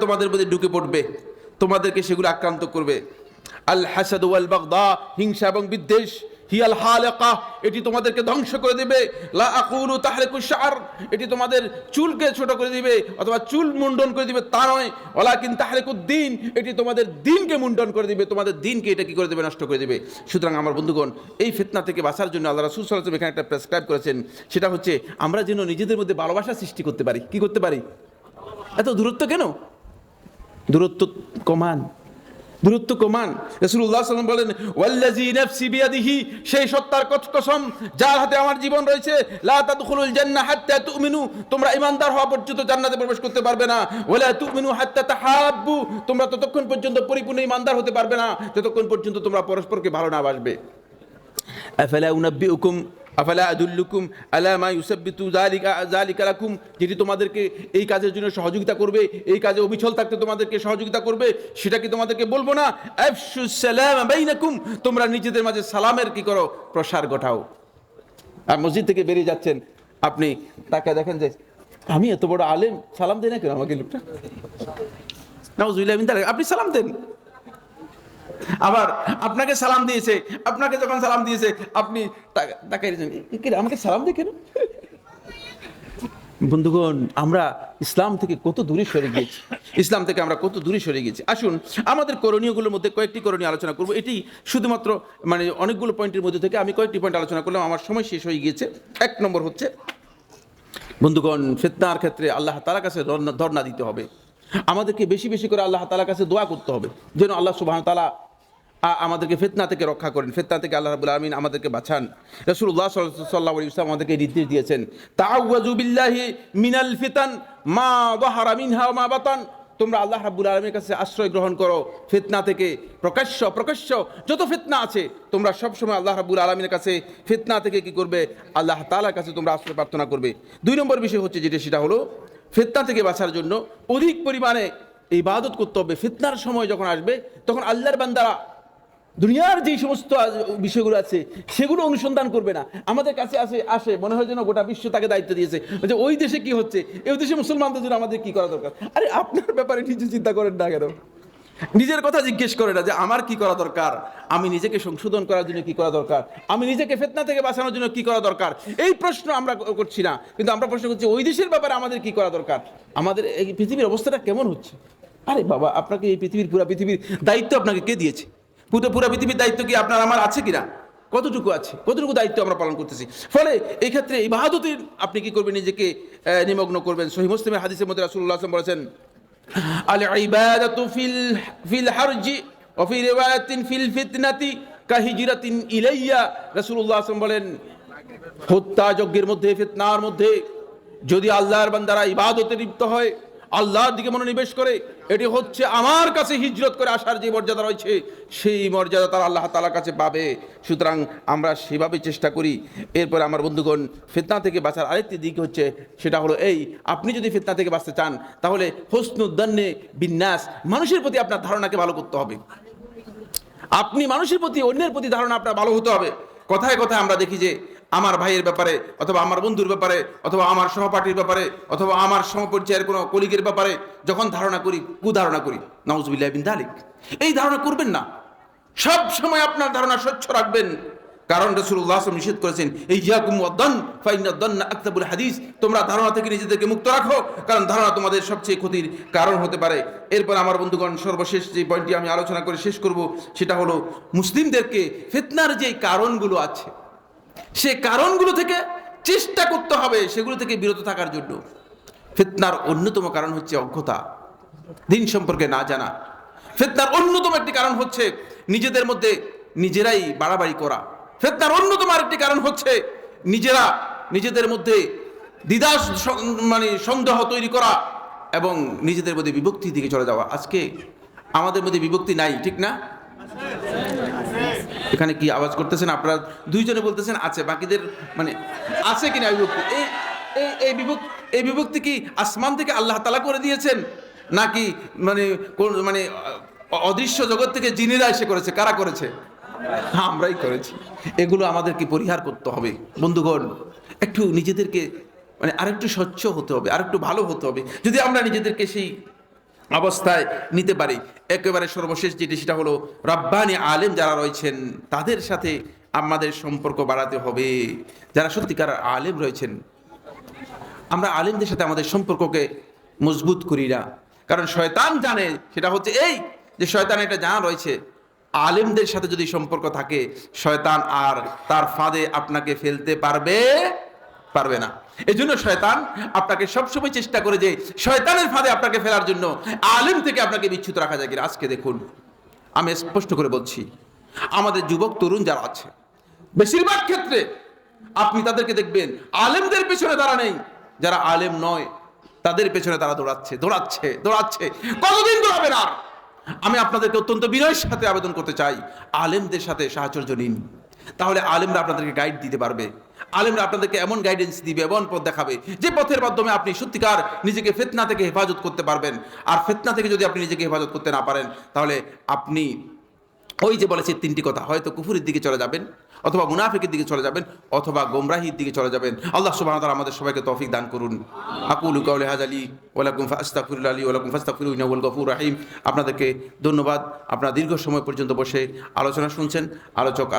তোমাদের মধ্যে ঢুকে পড়বে। তোমাদেরকে সেগুলো আক্রান্ত করবে। আল হাসাদ ওয়াল বাগদা, হিংসা এবং বিদ্বেষ, হিয়াল হালাকা, এটি তোমাদেরকে ধ্বংস করে দিবে। লা আকুলু তাহরিকু শার, এটি তোমাদের চুলকে ছোট করে দিবে অথবা চুল মুন্ডন করে দিবে, তা নয়। ওয়ালাকিন তাহরিকু দিন, এটি তোমাদের দিনকে মুন্ডন করে দিবে, তোমাদের দিনকে এটা কি করে দেবে? নষ্ট করে দিবে। সুতরাং আমার বন্ধুগণ, এই ফিতনা থেকে বাঁচার জন্য আল্লাহ রাসূল সাল্লাল্লাহু এখানে একটা প্রেসক্রাইব করেছেন। সেটা হচ্ছে, আমরা যেন নিজেদের মধ্যে ভালোবাসা সৃষ্টি করতে পারি। কি করতে পারি? এত দূরত্ব কেন? দূরত্ব কমান। দূরত্ব কমান। রসুল্লাহ সাল্লাম বলেন ওয়াল্লাজি নাফসি বিয়াদিহি সেই সত্তার কসম যার হাতে আমার জীবন রয়েছে, লা তাদখুলুল জান্নাহ হাত্তা তুমিনু, তোমরা ইমানদার হওয়া পর্যন্ত জান্নাতে প্রবেশ করতে পারবে না। ওয়ালা তুমিনু হাত্তা তাহাব্বু, তোমরা ততক্ষণ পর্যন্ত পরিপূর্ণ ইমানদার হতে পারবে না যতক্ষণ পর্যন্ত তোমরা পরস্পরকে ভালো না বাসবে। আফালা উনাব্বিউকুম আফালা আদুল্লুকুম আলা মা ইউসাব্বিতু যালিকা যালিকা লাকুম। যেটি তোমাদেরকে এই কাজের জন্য সহযোগিতা করবে, এই কাজে অবিচল থাকতে তোমাদেরকে সহযোগিতা করবে, সেটা কি তোমাদেরকে বলব না? সালাম বাইনাকুম। তোমরা নিজেদের মাঝে সালামের কি করো? প্রসার ঘটাও। আর মসজিদ থেকে বেরিয়ে যাচ্ছেন। আপনি তাকে দেখেন যে, আমি এত বড় আলেম, সালাম দেয় না কেন আমাকে লোকটা? যালিক। আপনি সালাম দেন। আবার আপনাকে সালাম দিয়েছে আপনাকে যখন সালাম দিয়েছে আপনি তা- তাকাই রয়েছেন, "এ কি রে, আমাকে সালাম দিয়ে কেন? বন্ধুগণ আমরা ইসলাম থেকে কত দূরে সরে গিয়েছি? ইসলাম থেকে আমরা কত দূরে সরে গেছি আসুন আমাদের করণীয়গুলোর মধ্যে কয়েকটি করণীয় আলোচনা করব। এটি শুধুমাত্র মানে অনেকগুলো পয়েন্টের মধ্যে থেকে আমি কয়েকটি পয়েন্ট আলোচনা করলাম আমার সময় শেষ হয়ে গিয়েছে। এক নম্বর হচ্ছে বন্ধুগণ ফেতনার ক্ষেত্রে আল্লাহ তালা কাছে ধর্ণা দিতে হবে। আমাদেরকে বেশি বেশি করে আল্লাহ তালার কাছে দোয়া করতে হবে। যেন আল্লাহ সুবাহ তালা আমাদেরকে ফেতনা থেকে রক্ষা করেন। ফেতনা থেকে আল্লাহ রাবুল আলমিন আমাদেরকে বাঁচান। রসুল্লাহ সাল্লাহ ইসলাম আমাদেরকে নির্দেশ দিয়েছেন বিল্লাহি মিনাল ফিতান, মা দহারা মিনহা মা বাতান। তোমরা আল্লাহ রাব্বুল আলমীর কাছে আশ্রয় গ্রহণ করো। ফিতনা থেকে প্রকাশ্য প্রকাশ্য যত ফিতনা আছে, তোমরা সবসময় আল্লাহ রাব্বুল আলমীর কাছে ফিতনা থেকে কি করবে? আল্লাহ তালার কাছে তোমরা আশ্রয় প্রার্থনা করবে। দুই নম্বর বিষয় হচ্ছে যেটা, সেটা হলো ফিতনা থেকে বাঁচার জন্য অধিক পরিমাণে ইবাদত করতে হবে। ফিতনার সময় যখন আসবে, তখন আল্লাহর বান্দারা দুনিয়ার যে সমস্ত বিষয়গুলো আছে, সেগুলো অনুসন্ধান করবে না। আমাদের কাছে আসে আসে, মনে হয় যেন গোটা বিশ্ব তাকে দায়িত্ব দিয়েছে। যে ওই দেশে কি হচ্ছে? এই দেশে মুসলমানদের জন্য আমাদের কি করা দরকার? আরে আপনার ব্যাপারে নিজে চিন্তা করেন না কেন? নিজের কথা জিজ্ঞেস করে না যে আমার কি করা দরকার? আমি নিজেকে সংশোধন করার জন্য কি করা দরকার? আমি নিজেকে ফেতনা থেকে বাঁচানোর জন্য কি করা দরকার? এই প্রশ্ন আমরা করছি না। কিন্তু আমরা প্রশ্ন করছি, ওই দেশের ব্যাপারে আমাদের কি করা দরকার? আমাদের এই পৃথিবীর অবস্থাটা কেমন হচ্ছে? আরে বাবা, আপনাকে এই পৃথিবীর পুরা পৃথিবীর দায়িত্ব আপনাকে কে দিয়েছে? পুরো পুরা পৃথিবীর দায়িত্ব কি আপনার আমার আছে কিনা? কতটুকু আছে? কতটুকু দায়িত্ব আমরা পালন করতেছি? ফলে এই ক্ষেত্রে এই বাহাদুতির আপনি কি করবেন নিজেকে নিমগ্ন করবেন? সহি মুসলিমের হাদিসের মধ্যে সাল্লাল্লাহু আলাইহি বলেছেন আল ইবাদাতু ফিল ফিল হারজি ওয়া ফি রিওয়ায়াতিন ফিল ফিতনাতি কাহিজরাতিন ইলাইয়া। রাসূলুল্লাহ ওয়াসাল্লাম বলেন হত্যা যজ্ঞের মধ্যে, ফিতনার মধ্যে যদি আল্লাহর বান্দারা ইবাদতে লিপ্ত হয় আল্লাহর দিকে মনোনিবেশ করে, এটি হচ্ছে আমার কাছে হিজরত করে আসার যে মর্যাদা রয়েছে, সেই মর্যাদা তারা আল্লাহ তালার কাছে পাবে। সুতরাং আমরা সেভাবে চেষ্টা করি। এরপরে আমার বন্ধুগণ, ফিতনা থেকে বাঁচার আরেকটি দিক হচ্ছে, সেটা হলো এই, আপনি যদি ফিতনা থেকে বাঁচতে চান, তাহলে হোসনুদ্দান্নে বিন্যাস মানুষের প্রতি আপনার ধারণাকে ভালো করতে হবে। আপনি মানুষের প্রতি, অন্যের প্রতি ধারণা আপনার ভালো হতে হবে। কথায় কথায় আমরা দেখি যে আমার ভাইয়ের ব্যাপারে, অথবা আমার বন্ধুর ব্যাপারে, অথবা আমার সহপাঠীর ব্যাপারে, অথবা আমার সমপরিচয়ের কোনো কলিগের ব্যাপারে যখন ধারণা করি, কুধারণা করি নওয়াজবিল্লাহ বিন দালিক। এই ধারণা করবেন না। সব সময় আপনার ধারণা স্বচ্ছ রাখবেন। কারণ রসুল্লাহ নিষেধ করেছেন এই হাদিস। তোমরা ধারণা থেকে নিজেদেরকে মুক্ত রাখো, কারণ ধারণা তোমাদের সবচেয়ে ক্ষতির কারণ হতে পারে। এরপর আমার বন্ধুগণ, সর্বশেষ যে পয়েন্টটি আমি আলোচনা করে শেষ করব, সেটা হলো, মুসলিমদেরকে ফিতনার যে কারণগুলো আছে সে কারণগুলো থেকে চেষ্টা করতে হবে, সেগুলো থেকে বিরত থাকার জন্য। ফিতনার অন্যতম কারণ হচ্ছে অজ্ঞতা। দিন সম্পর্কে না জানা। ফিতনার অন্যতম একটি কারণ হচ্ছে নিজেদের মধ্যে নিজেরাই বাড়াবাড়ি করা। ফিতনার অন্যতম আরেকটি কারণ হচ্ছে নিজেরা নিজেদের মধ্যে দ্বিধা মানে সন্দেহ তৈরি করা এবং নিজেদের মধ্যে বিভক্তির দিকে চলে যাওয়া। আজকে আমাদের মধ্যে বিভক্তি নাই, ঠিক না? এখানে কি আওয়াজ করতেছেন? আপনারা দুইজনে বলতেছেন, আছে। বাকিদের মানে আছে কিনা বিভক্তি? এই এই বিভক্তি এই বিভক্তি কি আসমান থেকে আল্লাহ তালা করে দিয়েছেন? নাকি মানে কোন মানে অদৃশ্য জগৎ থেকে জিনেরা এসে করেছে? কারা করেছে? আমরাই করেছি। এগুলো আমাদেরকে পরিহার করতে হবে? বন্ধুগণ, একটু নিজেদেরকে মানে আরেকটু স্বচ্ছ হতে হবে, আরেকটু ভালো হতে হবে। যদি আমরা নিজেদেরকে সেই অবস্থায় নিতে পারি। একেবারে সর্বশেষ যেটি, সেটা হলো রব্বানি আলেম যারা রয়েছেন, তাদের সাথে আমাদের সম্পর্ক বাড়াতে হবে। যারা সত্যিকার আলেম রয়েছেন, আমরা আলেমদের সাথে আমাদের সম্পর্ককে মজবুত করি না। কারণ শয়তান জানে, সেটা হচ্ছে এই যে শয়তান একটা জানা রয়েছে। আলেমদের সাথে যদি সম্পর্ক থাকে, শয়তান আর তার ফাঁদে আপনাকে ফেলতে পারবে পারবে না। এই জন্য শয়তান আপনাকে সবসময় চেষ্টা করে যে শয়তানের ফাঁদে আপনাকে ফেলার জন্য আলেম থেকে আপনাকে বিচ্ছুত রাখা যায়। কিনা আজকে দেখুন, আমি স্পষ্ট করে বলছি, আমাদের যুবক, তরুণ যারা আছে, বেশিরভাগ ক্ষেত্রে আপনি তাদেরকে দেখবেন, আলেমদের পেছনে তারা নেই। যারা আলেম নয়, তাদের পেছনে তারা দৌড়াচ্ছে দৌড়াচ্ছে দৌড়াচ্ছে। কতদিন দৌড়াবেন আর? আমি আপনাদেরকে অত্যন্ত বিনয়ের সাথে আবেদন করতে চাই, আলেমদের সাথে সাহচর্য নিন তাহলে আলেমরা আপনাদেরকে গাইড দিতে পারবে। আলেমরা আপনাদেরকে এমন গাইডেন্স দিবে, এমন পথ দেখাবে, যে পথের মাধ্যমে আপনি সত্যিকার নিজেকে ফেতনা থেকে হেফাজত করতে পারবেন। আর ফেতনা থেকে যদি আপনি নিজেকে হেফাজত করতে না পারেন, তাহলে আপনি ওই যে বলেছে তিনটি কথা, হয়তো কুফুরের দিকে চলে যাবেন, অথবা মুনাফিকের দিকে চলে যাবেন, অথবা গোমরাহির দিকে চলে যাবেন। আল্লাহ সুবহানাহু ওয়া তাআলা আমাদের সবাইকে তৌফিক দান করুন। আকুলু কাউলি হাযালি ওয়া লাকুম ফাস্তাগফিরুল্লাহ লি ওয়া লাকুম ফাস্তাগফিরুহু গফুর রাহিম। আপনাদেরকে ধন্যবাদ। আপনারা দীর্ঘ সময় পর্যন্ত বসে আলোচনা শুনছেন। আলোচক